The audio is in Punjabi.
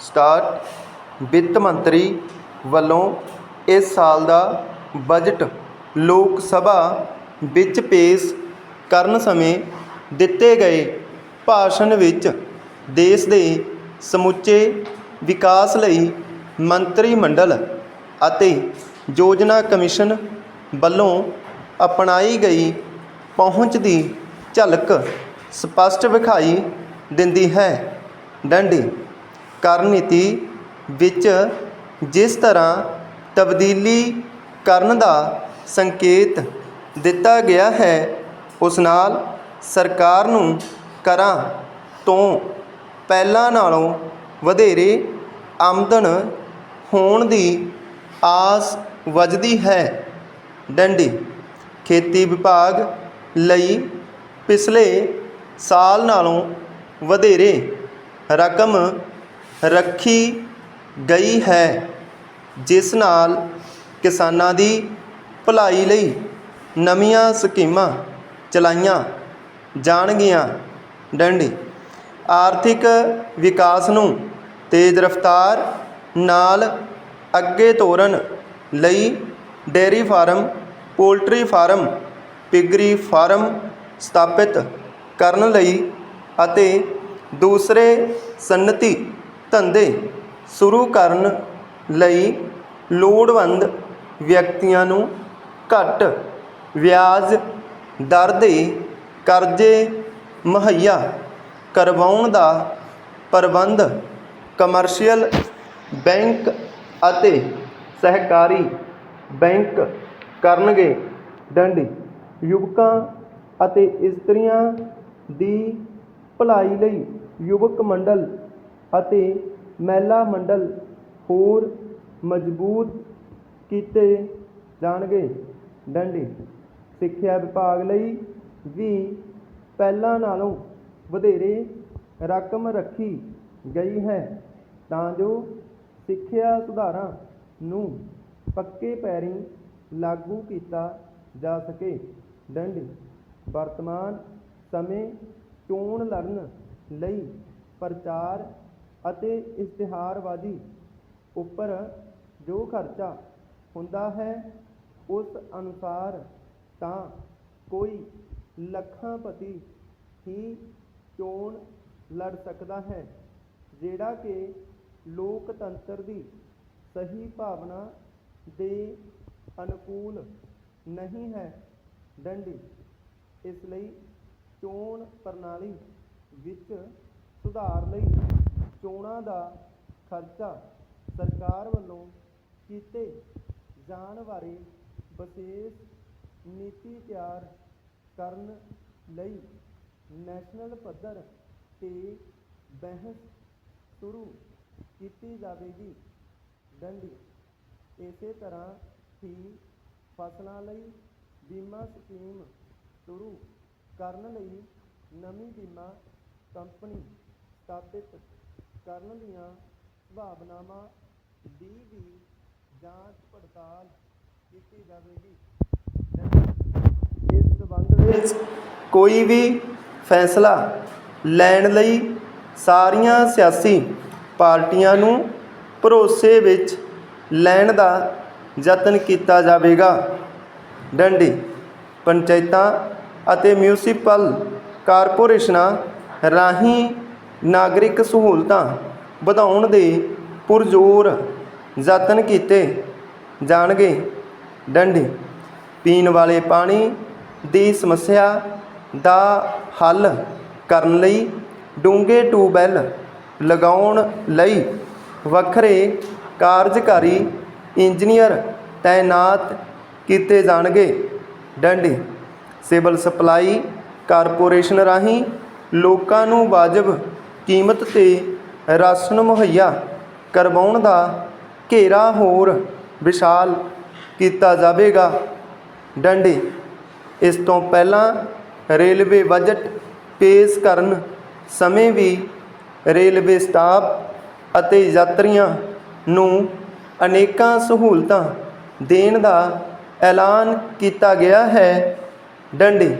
ਸਟਾਰਟ ਵਿੱਤ ਮੰਤਰੀ ਵੱਲੋਂ ਇਸ ਸਾਲ ਦਾ ਬਜਟ ਲੋਕ ਸਭਾ ਵਿੱਚ ਪੇਸ਼ ਕਰਨ ਸਮੇਂ ਦਿੱਤੇ ਗਏ ਭਾਸ਼ਣ ਵਿੱਚ ਦੇਸ਼ ਦੇ ਸਮੁੱਚੇ ਵਿਕਾਸ ਲਈ ਮੰਤਰੀ ਮੰਡਲ ਅਤੇ ਯੋਜਨਾ ਕਮਿਸ਼ਨ ਵੱਲੋਂ ਅਪਣਾਈ ਗਈ ਪਹੁੰਚ ਦੀ ਝਲਕ ਸਪਸ਼ਟ ਵਿਖਾਈ ਦਿੰਦੀ ਹੈ। ਡੰਡੀ ਕਰਨੀਤੀ ਵਿੱਚ ਜਿਸ ਤਰ੍ਹਾਂ ਤਬਦੀਲੀ ਕਰਨ ਦਾ ਸੰਕੇਤ ਦਿੱਤਾ ਗਿਆ ਹੈ, ਉਸ ਨਾਲ ਸਰਕਾਰ ਨੂੰ ਕਰਾਂ ਤੋਂ ਪਹਿਲਾਂ ਨਾਲੋਂ ਵਧੇਰੇ ਆਮਦਨ ਹੋਣ ਦੀ ਆਸ ਵੱਜਦੀ ਹੈ। ਡੰਡੀ, ਖੇਤੀ ਵਿਭਾਗ ਲਈ ਪਿਛਲੇ ਸਾਲ ਨਾਲੋਂ ਵਧੇਰੇ ਰਕਮ ਰੱਖੀ ਗਈ ਹੈ, ਜਿਸ ਨਾਲ ਕਿਸਾਨਾਂ ਦੀ ਭਲਾਈ ਲਈ ਨਵੀਆਂ ਸਕੀਮਾਂ ਚਲਾਈਆਂ ਜਾਣਗੀਆਂ। ਡੰਡੀ, ਆਰਥਿਕ ਵਿਕਾਸ ਨੂੰ ਤੇਜ਼ ਰਫ਼ਤਾਰ ਨਾਲ ਅੱਗੇ ਤੋਰਨ ਲਈ dairy farm, poultry farm, piggery farm ਸਥਾਪਿਤ ਕਰਨ ਲਈ ਅਤੇ ਦੂਸਰੇ ਸਨਅਤੀ ਧੰਦੇ ਸ਼ੁਰੂ ਕਰਨ ਲਈ ਲੋੜਵੰਦ ਵਿਅਕਤੀਆਂ ਨੂੰ ਘੱਟ ਵਿਆਜ ਦਰ ਦੇ ਕਰਜ਼ੇ ਮੁਹੱਈਆ ਕਰਵਾਉਣ ਦਾ ਪ੍ਰਬੰਧ ਕਮਰਸ਼ੀਅਲ ਬੈਂਕ ਅਤੇ ਸਹਿਕਾਰੀ ਬੈਂਕ ਕਰਨਗੇ। ਡੰਡੀ ਯੁਵਕਾਂ ਅਤੇ ਇਸਤਰੀਆਂ ਦੀ ਭਲਾਈ ਲਈ ਯੁਵਕ ਮੰਡਲ ਅਤੇ ਮਹਿਲਾ ਮੰਡਲ ਹੋਰ ਮਜ਼ਬੂਤ ਕੀਤੇ ਜਾਣਗੇ। ਡੰਡੀ, ਸਿੱਖਿਆ ਵਿਭਾਗ ਲਈ ਵੀ ਪਹਿਲਾਂ ਨਾਲੋਂ ਵਧੇਰੇ ਰਕਮ ਰੱਖੀ ਗਈ ਹੈ। ਤਾਂ ਜੋ ਸਿੱਖਿਆ ਸੁਧਾਰਾਂ ਨੂੰ ਪੱਕੇ ਪੈਰੀਂ ਲਾਗੂ ਕੀਤਾ ਜਾ ਸਕੇ। ਡੰਡੀ, ਵਰਤਮਾਨ ਸਮੇਂ ਚੋਣ ਲੜਨ ਲਈ ਪ੍ਰਚਾਰ ਅਤੇ ਇਸ਼ਤਿਹਾਰਬਾਜ਼ੀ ਉੱਪਰ ਜੋ ਖਰਚਾ ਹੁੰਦਾ ਹੈ, ਉਸ ਅਨੁਸਾਰ ਤਾਂ ਕੋਈ ਲੱਖਾਂਪਤੀ ਹੀ ਚੋਣ ਲੜ ਸਕਦਾ ਹੈ, ਜਿਹੜਾ ਕਿ ਲੋਕਤੰਤਰ ਦੀ ਸਹੀ ਭਾਵਨਾ ਦੇ ਅਨੁਕੂਲ ਨਹੀਂ ਹੈ। ਡੰਡੀ, ਇਸ ਲਈ ਚੋਣ ਪ੍ਰਣਾਲੀ ਵਿੱਚ ਸੁਧਾਰ ਲਈ ਚੋਣਾਂ ਦਾ ਖਰਚਾ ਸਰਕਾਰ ਵੱਲੋਂ ਕੀਤੇ ਜਾਣ ਬਾਰੇ ਵਿਸ਼ੇਸ਼ ਨੀਤੀ ਤਿਆਰ ਕਰਨ ਲਈ ਨੈਸ਼ਨਲ ਪੱਧਰ 'ਤੇ ਬਹਿਸ ਸ਼ੁਰੂ ਕੀਤੀ ਜਾਵੇਗੀ। ਡੰਡੀ ਇਸੇ ਤਰ੍ਹਾਂ ਹੀ ਫਸਲਾਂ ਲਈ ਬੀਮਾ ਸਕੀਮ ਸ਼ੁਰੂ ਕਰਨ ਲਈ ਨਵੀਂ ਬੀਮਾ ਕੰਪਨੀ ਸਥਾਪਿਤ ਕਰਨ ਦੀਆਂ ਸੰਭਾਵਨਾਵਾਂ ਦੀ ਵੀ ਜਾਂਚ ਪੜਤਾਲ ਕੀਤੀ ਜਾਵੇਗੀ। ਇਸ ਸੰਬੰਧ ਵਿੱਚ ਕੋਈ ਵੀ ਫੈਸਲਾ ਲੈਣ ਲਈ ਸਾਰੀਆਂ ਸਿਆਸੀ ਪਾਰਟੀਆਂ ਨੂੰ ਭਰੋਸੇ ਵਿੱਚ ਲੈਣ ਦਾ ਯਤਨ ਕੀਤਾ ਜਾਵੇਗਾ। ਡੰਡੀ, ਪੰਚਾਇਤਾਂ ਅਤੇ ਮਿਊਨਿਸਪਲ ਕਾਰਪੋਰੇਸ਼ਨਾਂ ਰਾਹੀਂ ਨਾਗਰਿਕ ਸਹੂਲਤਾਂ ਵਧਾਉਣ ਦੇ ਪੁਰਜ਼ੋਰ ਯਤਨ ਕੀਤੇ ਜਾਣਗੇ। ਡੰਡੀ, ਪੀਣ ਵਾਲੇ ਪਾਣੀ ਦੀ ਸਮੱਸਿਆ ਦਾ ਹੱਲ ਕਰਨ ਲਈ ਡੂੰਘੇ ਟਿਊਬਵੈੱਲ ਲਗਾਉਣ ਲਈ ਵੱਖਰੇ ਕਾਰਜਕਾਰੀ ਇੰਜੀਨੀਅਰ ਤਾਇਨਾਤ ਕੀਤੇ ਜਾਣਗੇ। ਡੰਡੀ, ਸਿਵਲ ਸਪਲਾਈ ਕਾਰਪੋਰੇਸ਼ਨ ਰਾਹੀਂ ਲੋਕਾਂ ਨੂੰ ਵਾਜਬ ਕੀਮਤ ਤੇ ਰਾਸ਼ਨ ਮੁਹੱਈਆ ਕਰਵਾਉਣ ਦਾ ਘੇਰਾ ਹੋਰ ਵਿਸ਼ਾਲ ਕੀਤਾ ਜਾਵੇਗਾ। ਡੰਡੀ, ਇਸ ਤੋਂ ਪਹਿਲਾਂ ਰੇਲਵੇ ਬਜਟ ਪੇਸ਼ ਕਰਨ ਸਮੇਂ ਵੀ ਰੇਲਵੇ ਸਟਾਫ ਅਤੇ ਯਾਤਰੀਆਂ ਨੂੰ ਅਨੇਕਾਂ ਸਹੂਲਤਾਂ ਦੇਣ ਦਾ ਐਲਾਨ ਕੀਤਾ ਗਿਆ ਹੈ। ਡੰਡੀ